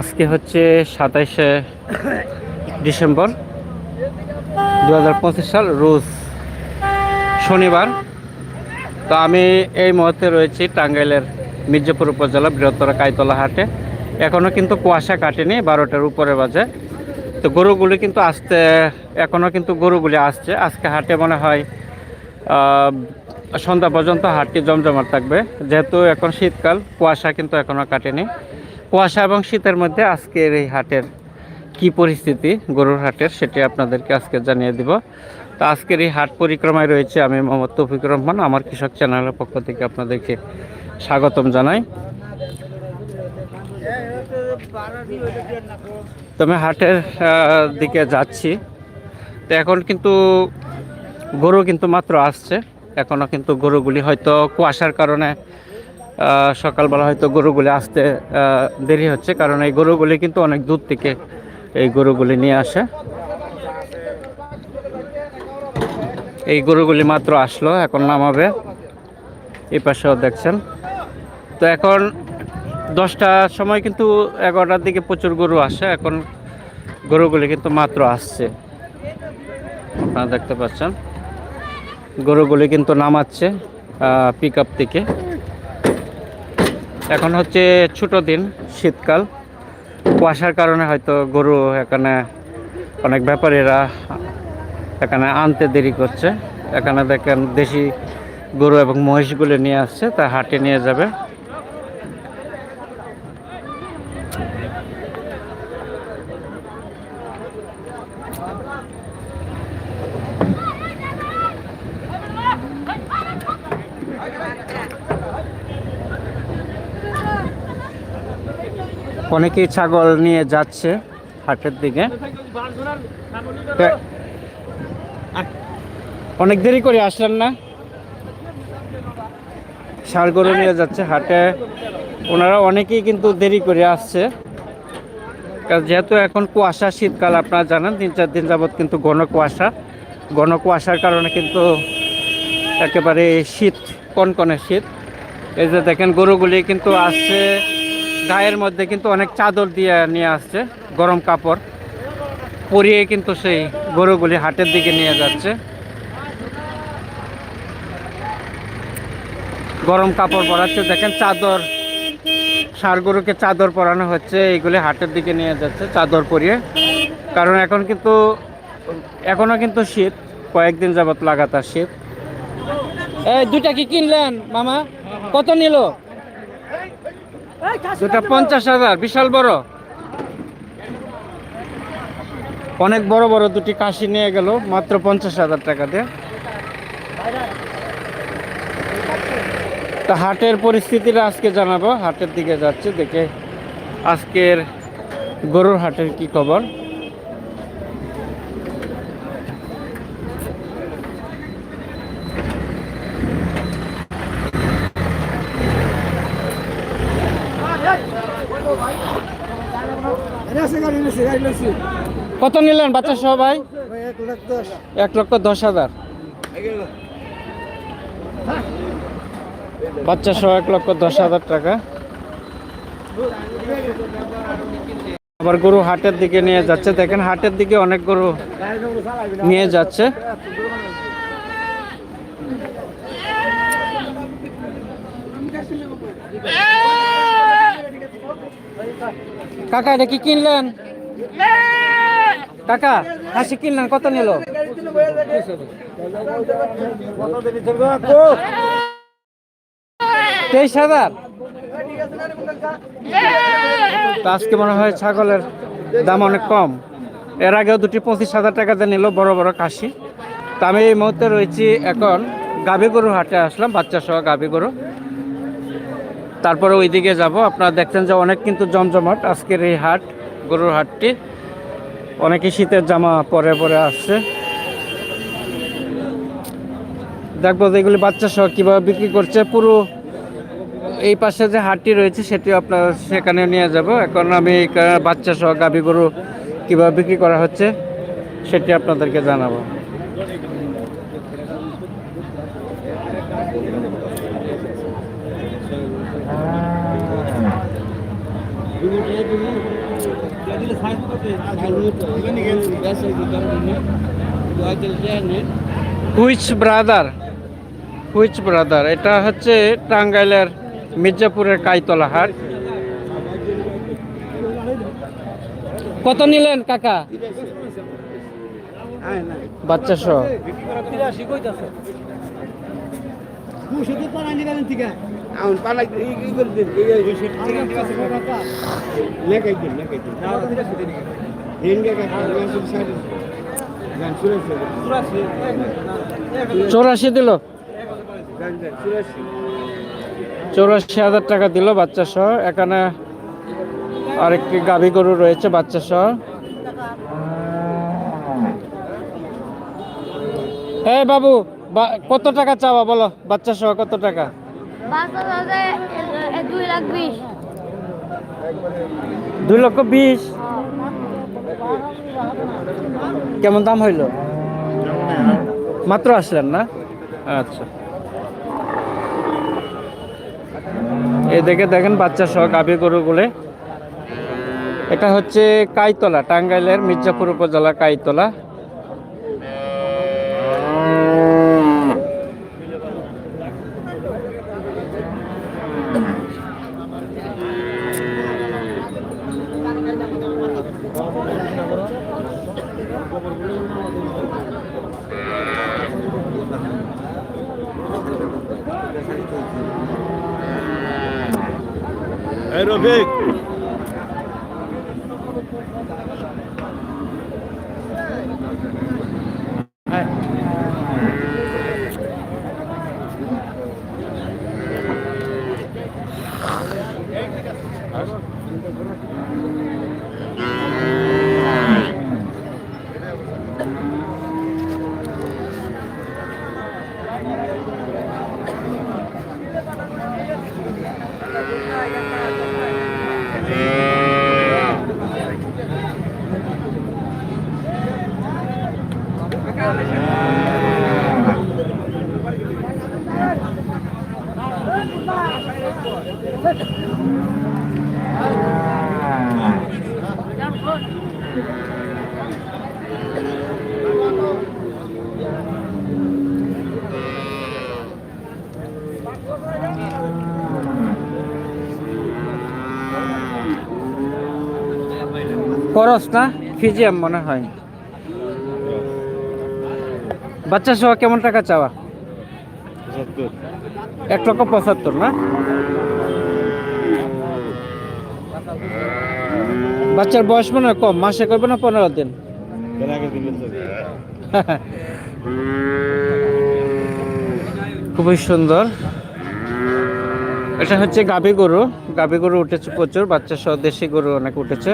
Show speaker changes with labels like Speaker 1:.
Speaker 1: আজকে হচ্ছে সাতাইশে ডিসেম্বর দু হাজার পঁচিশ সাল, রোজ শনিবার। তো আমি এই মুহূর্তে রয়েছি টাঙ্গাইলের মির্জাপুর উপজেলা বৃহত্তর কাইতলা হাটে। এখনও কিন্তু কুয়াশা কাটেনি, বারোটার উপরে বাজে। তো গরুগুলি কিন্তু আসতে এখনও কিন্তু গরুগুলি আসছে। আজকে হাটে মনে হয় সন্ধ্যা পর্যন্ত হাটটি জমজমাট থাকবে। যেহেতু এখন শীতকাল, কুয়াশা কিন্তু এখনও কাটেনি। কুয়াশা এবং শীতের মধ্যে আজকের এই হাটের কি পরিস্থিতি, গরুর হাটের সেটি আপনাদেরকে আজকে জানিয়ে দিব। তো আজকের এই হাট পরিক্রমায় রয়েছে আমি মোহাম্মদ তৌফিকুর রহমান, আমার কৃষক চ্যানেলের পক্ষ থেকে আপনাদেরকে স্বাগতম জানাই। তো আমি হাটের দিকে যাচ্ছি। তো এখন কিন্তু গরু কিন্তু মাত্র আসছে। এখনও কিন্তু গরুগুলি হয়তো কুয়াশার কারণে সকালবেলা হয়তো গরুগুলি আসতে দেরি হচ্ছে, কারণ এই গরুগুলি কিন্তু অনেক দূর থেকে এই গরুগুলি নিয়ে আসে। এই গরুগুলি মাত্র আসলো, এখন নামাবে। এই পাশেও দেখছেন। তো এখন দশটার সময় কিন্তু এগারোটার দিকে প্রচুর গরু আসে, এখন গরুগুলি কিন্তু মাত্র আসছে। আপনারা দেখতে পাচ্ছেন, গরুগুলি কিন্তু নামাচ্ছে পিক আপ থেকে। এখন হচ্ছে ছোট দিন, শীতকাল। কুয়াশার কারণে হয়তো গরু এখানে অনেক ব্যাপারীরা এখানে আনতে দেরি করছে। এখানে দেখেন দেশি গরু এবং মহিষগুলো নিয়ে আসছে, তা হাটে নিয়ে যাবে। অনেকেই ছাগল নিয়ে যাচ্ছে হাটের দিকে। অনেক দেরি করে আসলেন না? ষাড় গরু নিয়ে যাচ্ছে হাটে। ওনারা অনেকেই কিন্তু দেরি করে আসছে। যেহেতু এখন কুয়াশা, শীতকাল, আপনারা জানেন, তিন চার দিন যাবৎ কিন্তু ঘন কুয়াশা। ঘন কুয়াশার কারণে কিন্তু একেবারে শীত, কনকনে শীত। এই যে দেখেন, গরুগুলি কিন্তু আসছে গায়ের মধ্যে কিন্তু অনেক চাদর দিয়ে নিয়ে আসছে, গরম কাপড়। পরিয়ে কিন্তু সেই গরুগুলি হাটের দিকে নিয়ে যাচ্ছে। গরম কাপড় পরাচ্ছে, দেখেন চাদর ষাড় গরুকে চাদর পরানো হচ্ছে, এইগুলি হাটের দিকে নিয়ে যাচ্ছে চাদর পরিয়ে। কারণ এখন কিন্তু, এখনও কিন্তু শীত, কয়েকদিন যাবত লাগাতার শীত। এই দুটা কি কিনলেন, মামা? কত নিল? দুটা পঞ্চাশ হাজার বিশাল বড়। অনেক বড় বড় দুটি কাশি নিয়ে গেল মাত্র পঞ্চাশ হাজার টাকা দিয়ে। তা হাটের পরিস্থিতিটা আজকে জানাব হাটের দিকে যাচ্ছে দেখে আজকের গরুর হাটের কি খবর। কত নিলেন বাচ্চা সহ ভাই? এক লক্ষ দশ হাজার। বাচ্চা সহ এক লক্ষ দশ হাজার টাকা। আবার গরু হাটের দিকে নিয়ে যাচ্ছে। দেখেন হাটের দিকে অনেক গরু নিয়ে যাচ্ছে। কাকা, এটা কি কিনলেন? কাকা, হাসি কিনলেন, কত নিল? তেইশ হাজার। আজকে মনে হয় ছাগলের দাম অনেক কম। এর আগেও দুটি পঁচিশ হাজার টাকাতে নিল বড় বড় কাশি তো আমি এই মুহূর্তে রয়েছি এখন গাভী গরু হাটে আসলাম, বাচ্চা সহ গাভী গরু। তারপরে ওইদিকে যাব। আপনারা দেখছেন যে অনেক কিন্তু জমজমাট। আজকের এই হাট, গরুর হাটটি। অনেকে শীতের জামা পরে পরে আসছে। দেখব যে এগুলি বাচ্চা সহ কীভাবে বিক্রি করছে। পুরো এই পাশে যে হাটটি রয়েছে, সেটি আপনার সেখানে নিয়ে যাব। এখন আমি বাচ্চা সহ গাভী গরু কীভাবে বিক্রি করা হচ্ছে, সেটি আপনাদেরকে জানাব। হুইচ ব্রাদার হুইচ ব্রাদার এটা হচ্ছে টাঙ্গাইলের মির্জাপুরের কাইতলা হাট। কত নিলেন কাকা? বাচ্চা সহ।
Speaker 2: এখন পালা ই করে দিন লেখাই দিন লেখাই দিন।
Speaker 1: চৌরাশি। দিল? চৌরাশি। হাজার টাকা দিল বাচ্চা সহ। এখানে আরেকটি গাভী গরু রয়েছে বাচ্চা সহ। এই বাবু বা- কত টাকা চাওয়া বলো? বাচ্চা সহ কত টাকা?
Speaker 3: দুই লাখ বিশ।
Speaker 1: দুই লক্ষ বিশ? কেমন দাম হইল? মাত্র আসলেন না? আচ্ছা। এই দেখে দেখেন বাচ্চা সহ গাভী গরুগুলো। এটা হচ্ছে কাইতলা টাঙ্গাইলের মির্জাপুর উপজেলা কাইতলা
Speaker 2: এই রফিক
Speaker 1: করস না ফিজিয়াম মনে হয়। বাচ্চা সহ কেমন টাকা চাওয়া? এক লক্ষ পঁচাত্তর না? বাচ্চার বয়স মনে হয় কম মাসে করবে না পনেরো দিন? খুবই সুন্দর। এটা হচ্ছে গাভী গরু। গাভী গরু উঠেছে প্রচুর বাচ্চা সহ দেশি গরু অনেক উঠেছে।